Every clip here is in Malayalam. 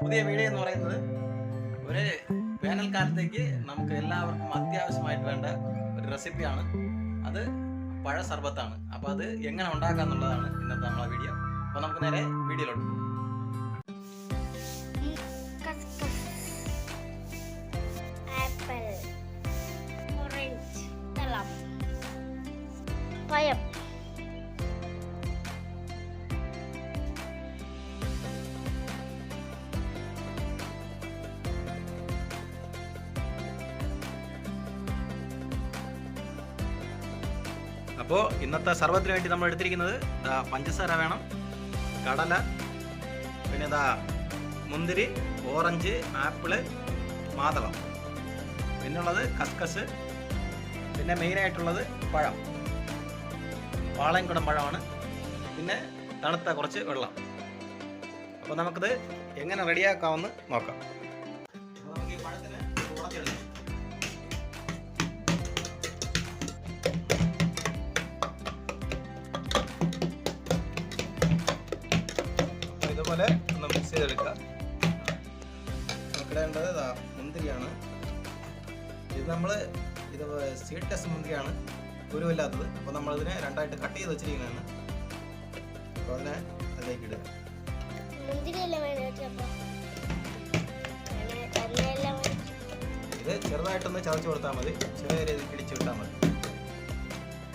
പുതിയ വീഡിയോ എന്ന് പറയുന്നത് ഒരു വേനൽക്കാലത്തേക്ക് നമുക്ക് എല്ലാവർക്കും അത്യാവശ്യമായിട്ട് വേണ്ട ഒരു റെസിപ്പിയാണ് അത് പഴ സർബത്താണ്. അപ്പോൾ അത് എങ്ങനെ ഉണ്ടാക്കാം എന്നുള്ളതാണ് ഇന്നത്തെ നമ്മളെ വീഡിയോ അപ്പോൾ നമുക്ക് നേരെ വീഡിയോയിലോട്ട് പോകാം. കസ്കസ് അപ്പോൾ ഇന്നത്തെ സർവത്തിന് വേണ്ടി നമ്മൾ എടുത്തിരിക്കുന്നത് പഞ്ചസാര വേണം കടല പിന്നെ ഇതാ മുന്തിരി ഓറഞ്ച് ആപ്പിൾ മാതളം. പിന്നുള്ളത് കസ്കസ് പിന്നെ മെയിനായിട്ടുള്ളത് പഴം. പാളയംകുടം പഴമാണ്. പിന്നെ തണുത്ത കുറച്ച് വെള്ളം. അപ്പോൾ നമുക്കിത് എങ്ങനെ റെഡിയാക്കാമെന്ന് നോക്കാം. നമുക്ക് ഈ പഴത്തിന് ഇതുപോലെ ഒന്ന് മിക്സ് ചെയ്തെടുക്കാം. നോക്കിടേണ്ടത് ഇതാ മുന്തിരിയാണ്. ഇത് നമ്മൾ ഇത് സീഡ്ലെസ് മുന്തിരിയാണ് കുരുവില്ലാത്തത്. അപ്പോൾ നമ്മളിതിനെ രണ്ടായിട്ട് കട്ട് ചെയ്ത് വെച്ചിരിക്കുന്നതാണ്. അപ്പോൾ അതിനെ അതിലേക്ക് ഇടുക. ഇത് ചെറുതായിട്ടൊന്ന് ചതച്ച് കൊടുത്താൽ മതി. ചെറിയ രീതിയിൽ ഇടിച്ച് വിട്ടാൽ മതി.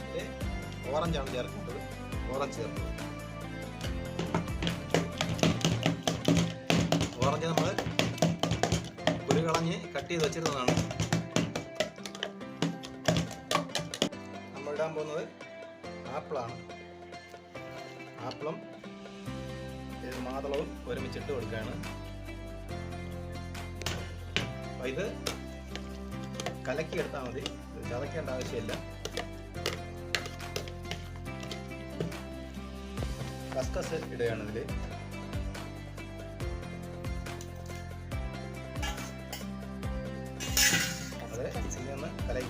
ഇത് ഓറഞ്ചാണ് ചേർക്കേണ്ടത്. ഓറഞ്ച് ചേർക്കുന്നത്. കളഞ്ഞ് കട്ട് ചെയ്ത് വെച്ചിരുന്നതാണ്. നമ്മൾ ഇടാൻ പോകുന്നത് ആപ്പിളാണ്. ആപ്പിളും മാതളവും ഒരുമിച്ചിട്ട് കൊടുക്കുകയാണ്. അപ്പം ഇത് കലക്കി എടുത്താൽ മതി ചതക്കേണ്ട ആവശ്യമില്ല. കസ്കസ് ഇടുകയാണ് ഇതിൽ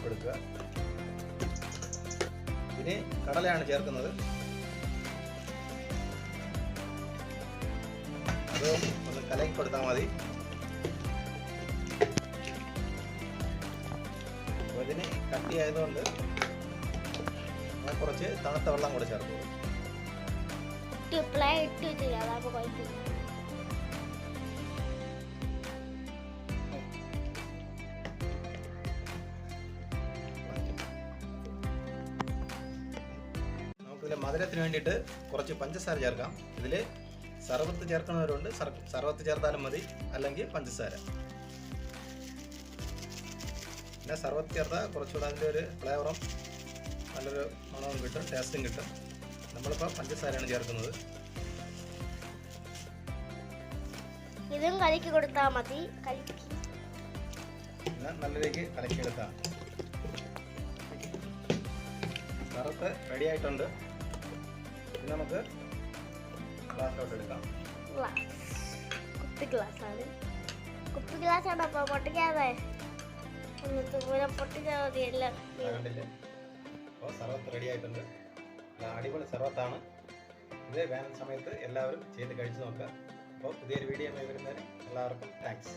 കൊടുക്കുക. ഇനി കടലയാണ് ചേർക്കുന്നത്. അത് ഒന്ന് കലക്കി കൊടുത്താൽ മതി. അതിന് ഇതിന് കട്ടിയായതുകൊണ്ട് ഞാൻ കുറച്ച് തണുത്ത വെള്ളം കൂടെ ചേർക്കും നമുക്കിതിൽ മധുരത്തിന് വേണ്ടിയിട്ട് കുറച്ച് പഞ്ചസാര ചേർക്കാം. ഇതിൽ സർവത്ത് ചേർക്കുന്നവരുണ്ട്. സർ- സർവത്ത് ചേർത്താലും മതി. അല്ലെങ്കിൽ പഞ്ചസാര. പിന്നെ സർവത്ത് ചേർത്താൽ കുറച്ചുകൂടെ അതിന്റെ ഒരു ഫ്ലേവറും നല്ലൊരു മണവും കിട്ടും ടേസ്റ്റും കിട്ടും. നമ്മളിപ്പോൾ പഞ്ചസാരയാണ് ചേർക്കുന്നത്. ഇതും കലക്കി കൊടുത്താൽ മതി. കലക്കി. പിന്നെ നല്ലതിലേക്ക് കലക്കിയെടുക്കാം. സർവത്ത് റെഡി ആയിട്ടുണ്ട്. നമുക്ക് ഗ്ലാസ്സിലോട്ട് എടുക്കാം. കുപ്പി ഗ്ലാസ് കുപ്പി ഗ്ലാസ് ആണ് അപ്പൊ പൊട്ടിക്കാതെ? എന്നിട്ട് ഇങ്ങനെ പൊട്ടിച്ചാൽ മതി എല്ലാം. അപ്പോൾ സർവത്ത് റെഡി ആയിട്ടുണ്ട്. ഇത് അടിപൊളി സർവത്താണ്. ഇത് വേനൽ സമയത്ത് എല്ലാവരും ചെയ്ത് കഴിച്ചു നോക്കുക. അപ്പോൾ പുതിയൊരു വീഡിയോ വരുന്നതിന് എല്ലാവർക്കും താങ്ക്സ്